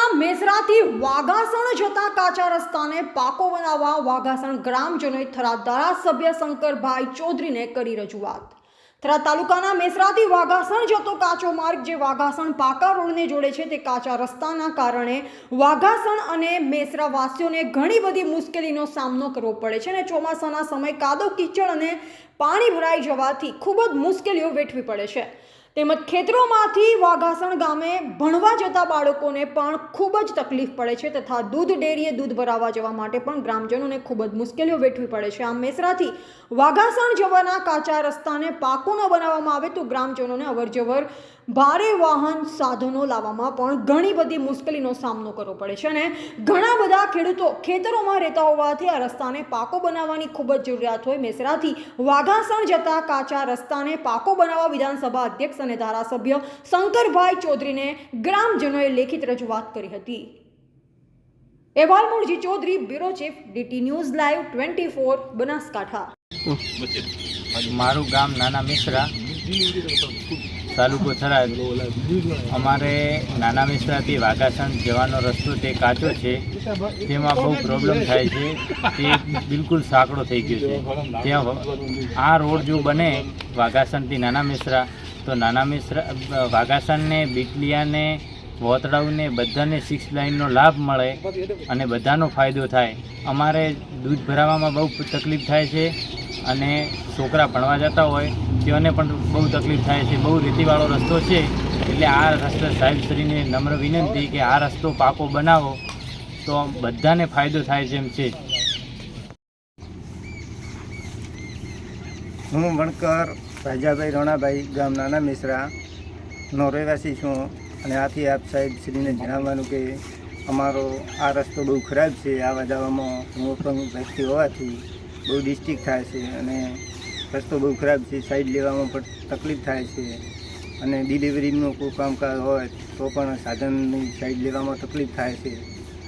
થરાદના મેસરાથી વાઘાસણ જતા કાચા રસ્તાને પાકો બનાવવા વાઘાસણ ગ્રામજનોએ થરા ધારાસભ્ય શંકરભાઈ ચૌધરીને કરી રજૂઆત. થરા તાલુકાના મેસરાથી વાઘાસણ જતો કાચો માર્ગ જે વાઘાસણ પાકા રોડને જોડે છે તે કાચા રસ્તાના કારણે વાઘાસણ અને મેસરા વાસીઓને ઘણી બધી મુશ્કેલીનો સામનો કરવો પડે છે અને ચોમાસાના સમય કાદવ, કીચડ અને પાણી ભરાઈ જવાથી ખૂબ જ મુશ્કેલીઓ વેઠવી પડે છે. તેમજ ખેતરોમાંથી વાઘાસણ ગામે ભણવા જતા બાળકોને પણ ખૂબ જ તકલીફ પડે છે તથા દૂધ ડેરીએ દૂધ ભરાવવા જવા માટે પણ ગ્રામજનોને ખૂબ જ મુશ્કેલીઓ વેઠવી પડે છે. આમ મેસરાથી વાઘાસણ જવાના કાચા રસ્તાને પાકો ન બનાવવામાં આવે તો ગ્રામજનોને અવરજવર ભારે વાહન સાધનો લાવવામાં પણ ઘણી બધી મુશ્કેલીનો સામનો કરવો પડે છે અને ઘણા બધા ખેડૂતો ખેતરોમાં રહેતા હોવાથી આ રસ્તાને પાકો બનાવવાની ખૂબ જ જરૂરિયાત હોય. મેસરાથી વાઘાસણ જતા કાચા રસ્તાને પાકો બનાવવા વિધાનસભા અધ્યક્ષ અને ધારાસભ્ય શંકરભાઈ ચૌધરીને ગ્રામજનોએ લેખિત રજૂઆત કરી હતી. અહેવાલ Mulji Chaudhary, bureau chief, DT news live twenty four, Banaskantha. મારું ગામ નાના મિશ્રા, તાલુકો થરાદ. અમારે નાના મિશ્રાથી વાઘાસણ જવાનો રસ્તો તે કાચો છે. તેમાં બહુ પ્રોબ્લેમ થાય છે. તે બિલકુલ સાંકડો થઈ ગયો છે. ત્યાં આ રોડ જો બને, વાઘાસણથી નાના મિશ્રા તો નાના મિશ્રા વાઘાસણને બીટલિયાને વોતડાઉને બધાને સિક્સ લાઇનનો લાભ મળે અને બધાનો ફાયદો થાય. અમારે દૂધ ભરાવામાં બહુ તકલીફ થાય છે અને છોકરા ભણવા જતા હોય તેઓને પણ બહુ તકલીફ થાય છે. બહુ રેતીવાળો રસ્તો છે એટલે આ રસ્તા સાહેબશ્રીને નમ્ર વિનંતી કે આ રસ્તો પાકો બનાવો. તો બધાને ફાયદો થાય છે એમ છે. હું વણકર રાજાભાઈ રણાભાઈ ગામ નાના મિશ્રા નો રહેવાસી છું અને આથી આપ સાહેબ શ્રીને જણાવવાનું કે અમારો આ રસ્તો બહુ ખરાબ છે, આવા જવામાં હું અપંગ વ્યક્તિ હોવાથી બહુ ડિસ્ટ્રિક્ટ થાય છે અને રસ્તો બહુ ખરાબ છે, સાઈડ લેવામાં પણ તકલીફ થાય છે અને ડિલિવરીનું કોઈ કામકાજ હોય તો પણ સાધનની સાઈડ લેવામાં તકલીફ થાય છે.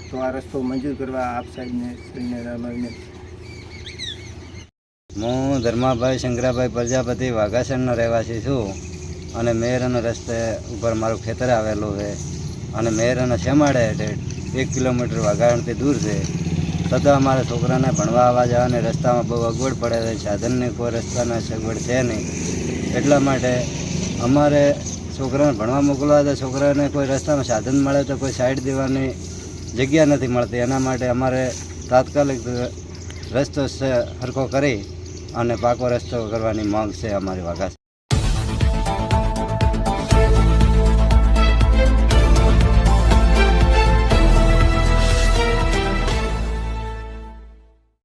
તો આ રસ્તો મંજૂર કરવા આપ સાહેબને, શ્રીને વિનંતી હું ધર્માભાઈ શંકરાભાઈ પ્રજાપતિ વાઘાસણનો રહેવાસી છું અને મેરનો રસ્તે ઉપર મારું ખેતર આવેલું છે અને મેરનો શેમાડે એટલે એક કિલોમીટર વાઘાસણથી દૂર છે. છતાં અમારા છોકરાને ભણવા આવવા જવાને રસ્તામાં બહુ અગવડ પડે છે. સાધનની કોઈ રસ્તાના સગવડ છે નહીં. એટલા માટે અમારે છોકરાને ભણવા મોકલવા તો છોકરાને કોઈ રસ્તામાં સાધન મળે તો કોઈ સાઈડ દેવાની જગ્યા નથી મળતી. એના માટે અમારે તાત્કાલિક રસ્તો સરખો કરી અને પાકો રસ્તો કરવાની માંગ છે અમારી વાઘા